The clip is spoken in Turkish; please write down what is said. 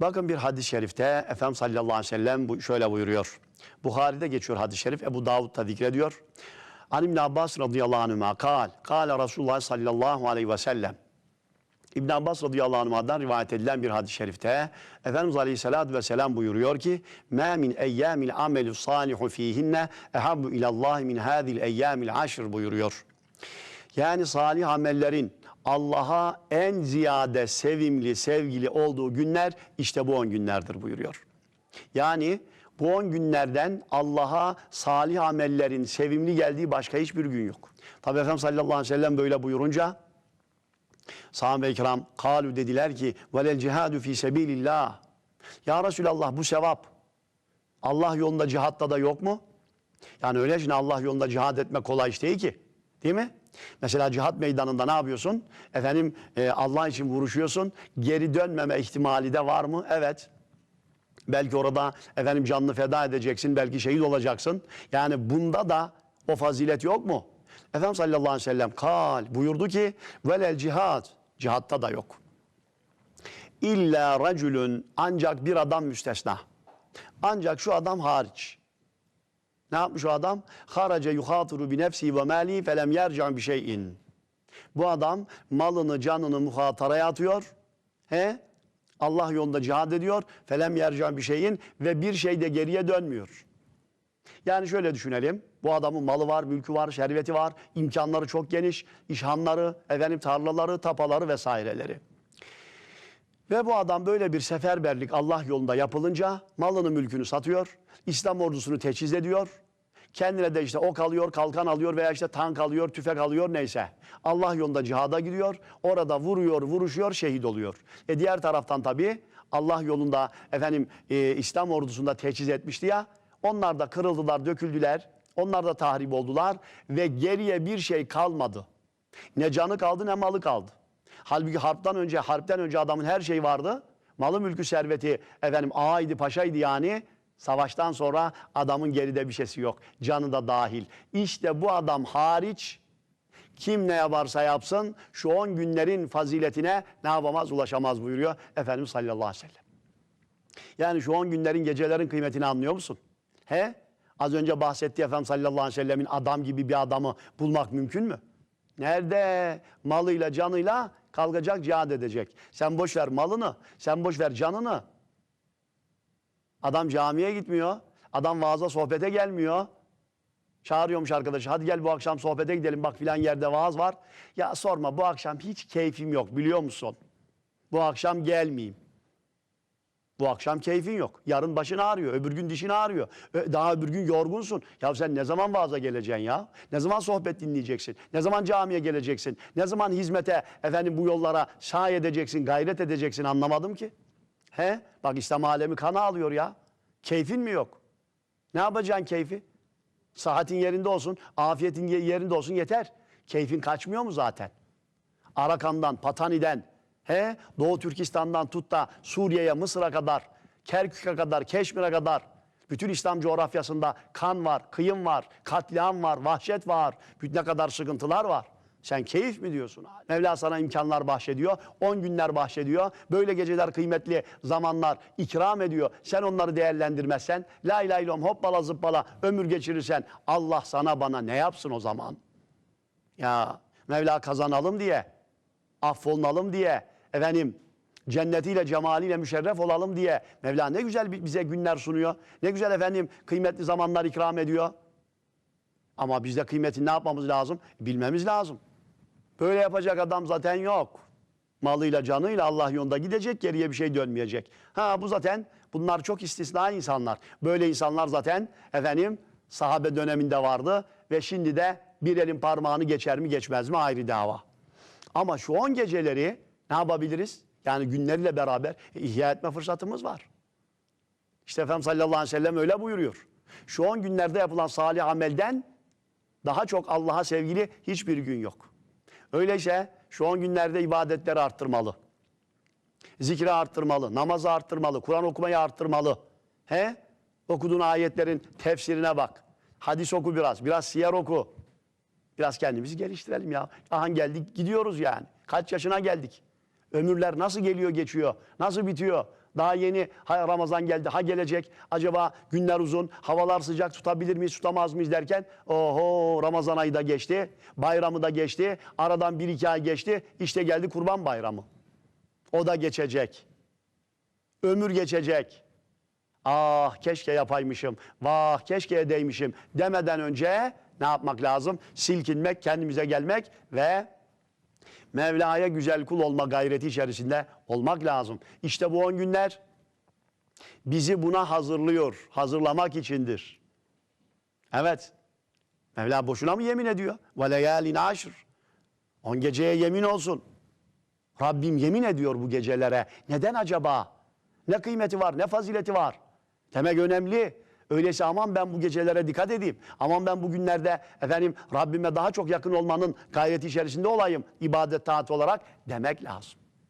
Bakın bir hadis-i şerifte Efendimiz sallallahu aleyhi ve sellem bu- şöyle buyuruyor. Buhari'de geçiyor hadis-i şerif. Ebu Davud da zikrediyor. An İbn Abbas radıyallahu anhuma kal. Kale Resulullah sallallahu aleyhi ve sellem. İbn Abbas radıyallahu anh'dan rivayet edilen bir hadis-i şerifte Efendimiz aleyhissalatü vesselam buyuruyor ki مَا مِنْ اَيَّامِ الْعَمَلُ الصَّالِحُ ف۪يهِنَّ اَحَبُّ اِلَى اللّٰهِ مِنْ هَذِي الْاَيَّامِ الْعَشْرِ buyuruyor. Yani salih amellerin Allah'a en ziyade sevimli, sevgili olduğu günler işte bu on günlerdir buyuruyor. Yani bu on günlerden Allah'a salih amellerin sevimli geldiği başka hiçbir gün yok. Tabi Efendimiz sallallahu aleyhi ve sellem böyle buyurunca sahabe-i kiram kalu dediler ki velel cihadu fi sebilillah. Ya Resulallah bu sevap Allah yolunda cihatta da yok mu? Yani öyle şimdi Allah yolunda cihad etmek kolay iş değil ki. Değil mi? Mesela cihat meydanında ne yapıyorsun? Efendim e, Allah için vuruşuyorsun. Geri dönmeme ihtimali de var mı? Evet. Belki orada efendim canını feda edeceksin. Belki şehit olacaksın. Yani bunda da o fazilet yok mu? Efendimiz sallallahu aleyhi ve sellem kal buyurdu ki velel cihad. Cihatta da yok. İlla racülün ancak bir adam müstesna. Ancak şu adam hariç. Ne yapmış o adam? Harace yuhatiru bi nefsi ve mali felem yercan bir şeyin. Bu adam malını canını muhataraya atıyor. He? Allah yolunda cihad ediyor. Felem yercan bir şeyin ve bir şey de geriye dönmüyor. Yani şöyle düşünelim. Bu adamın malı var, mülkü var, serveti var, imkanları çok geniş, işhanları, efendim tarlaları, tapaları vesaireleri. Ve bu adam böyle bir seferberlik Allah yolunda yapılınca malını mülkünü satıyor. İslam ordusunu teçhiz ediyor. Kendine de işte ok alıyor, kalkan alıyor veya işte tank alıyor, tüfek alıyor neyse. Allah yolunda cihada gidiyor. Orada vuruyor, vuruşuyor, şehit oluyor. E diğer taraftan tabii Allah yolunda efendim e, İslam ordusunda teçhiz etmişti ya. Onlar da kırıldılar, döküldüler. Onlar da tahrip oldular ve geriye bir şey kalmadı. Ne canı kaldı ne malı kaldı. Halbuki harptan önce, harpten önce adamın her şeyi vardı. Malı mülkü serveti efendim ağaydı paşaydı yani. Savaştan sonra adamın geride bir şeysi yok. Canı da dahil. İşte bu adam hariç kim ne yaparsa yapsın şu 10 günlerin faziletine ne yapamaz ulaşamaz buyuruyor Efendimiz sallallahu aleyhi ve sellem. Yani şu 10 günlerin gecelerin kıymetini anlıyor musun? He? Az önce bahsetti Efendimiz sallallahu aleyhi ve sellemin adam gibi bir adamı bulmak mümkün mü? Nerede? Malıyla canıyla kalkacak cihad edecek. Sen boş ver malını, sen boş ver canını. Adam camiye gitmiyor. Adam vaaza sohbete gelmiyor. Çağırıyormuş arkadaşı. Hadi gel bu akşam sohbete gidelim. Bak filan yerde vaaz var. Ya sorma bu akşam hiç keyfim yok biliyor musun? Bu akşam gelmeyeyim. Bu akşam keyfin yok. Yarın başın ağrıyor. Öbür gün dişin ağrıyor. Daha öbür gün yorgunsun. Ya sen ne zaman vaaza geleceksin ya? Ne zaman sohbet dinleyeceksin? Ne zaman camiye geleceksin? Ne zaman hizmete efendim bu yollara sahi edeceksin, gayret edeceksin anlamadım ki. He? Bak İslam alemi kana alıyor ya. Keyfin mi yok? Ne yapacaksın keyfi? Sıhhatin yerinde olsun, afiyetin ye- yerinde olsun yeter. Keyfin kaçmıyor mu zaten? Arakan'dan, Patani'den, he, Doğu Türkistan'dan tut da Suriye'ye, Mısır'a kadar, Kerkük'e kadar, Keşmir'e kadar bütün İslam coğrafyasında kan var, kıyım var, katliam var, vahşet var, ne kadar sıkıntılar var. Sen keyif mi diyorsun? Mevla sana imkanlar bahşediyor, 10 günler bahşediyor. Böyle geceler kıymetli zamanlar ikram ediyor. Sen onları değerlendirmezsen, la ilahe illallah hoppala zıppala ömür geçirirsen Allah sana bana ne yapsın o zaman? Ya Mevla kazanalım diye, affolunalım diye, efendim cennetiyle, cemaliyle müşerref olalım diye Mevla ne güzel bi- bize günler sunuyor. Ne güzel efendim kıymetli zamanlar ikram ediyor. Ama biz de kıymetini ne yapmamız lazım? Bilmemiz lazım. Böyle yapacak adam zaten yok. Malıyla canıyla Allah yolunda gidecek geriye bir şey dönmeyecek. Ha bu zaten bunlar çok istisna insanlar. Böyle insanlar zaten efendim sahabe döneminde vardı ve şimdi de bir elin parmağını geçer mi geçmez mi ayrı dava. Ama şu 10 geceleri ne yapabiliriz? Yani günleriyle beraber ihya etme fırsatımız var. İşte Efendimiz sallallahu aleyhi ve sellem öyle buyuruyor. Şu 10 günlerde yapılan salih amelden daha çok Allah'a sevgili hiçbir gün yok. Öyleyse şu 10 günlerde ibadetleri arttırmalı. Zikri arttırmalı, namazı arttırmalı, Kur'an okumayı arttırmalı. He? Okuduğun ayetlerin tefsirine bak. Hadis oku biraz, biraz siyer oku. Biraz kendimizi geliştirelim ya. Aha geldik gidiyoruz yani. Kaç yaşına geldik? Ömürler nasıl geliyor geçiyor? Nasıl bitiyor? Daha yeni ha, Ramazan geldi, ha gelecek. Acaba günler uzun, havalar sıcak tutabilir miyiz, tutamaz mıyız derken oho Ramazan ayı da geçti, bayramı da geçti, aradan bir iki ay geçti. İşte geldi Kurban Bayramı. O da geçecek. Ömür geçecek. Ah keşke yapaymışım, vah keşke edeymişim demeden önce ne yapmak lazım? Silkinmek, kendimize gelmek ve Mevla'ya güzel kul olma gayreti içerisinde olmak lazım. İşte bu on günler bizi buna hazırlıyor, hazırlamak içindir. Evet, Mevla boşuna mı yemin ediyor? وَلَيَالٍ aşr. On geceye yemin olsun. Rabbim yemin ediyor bu gecelere. Neden acaba? Ne kıymeti var, ne fazileti var? Demek önemli. Öyleyse aman ben bu gecelere dikkat edeyim. Aman ben bu günlerde efendim Rabbime daha çok yakın olmanın gayreti içerisinde olayım. ibadet taat olarak demek lazım.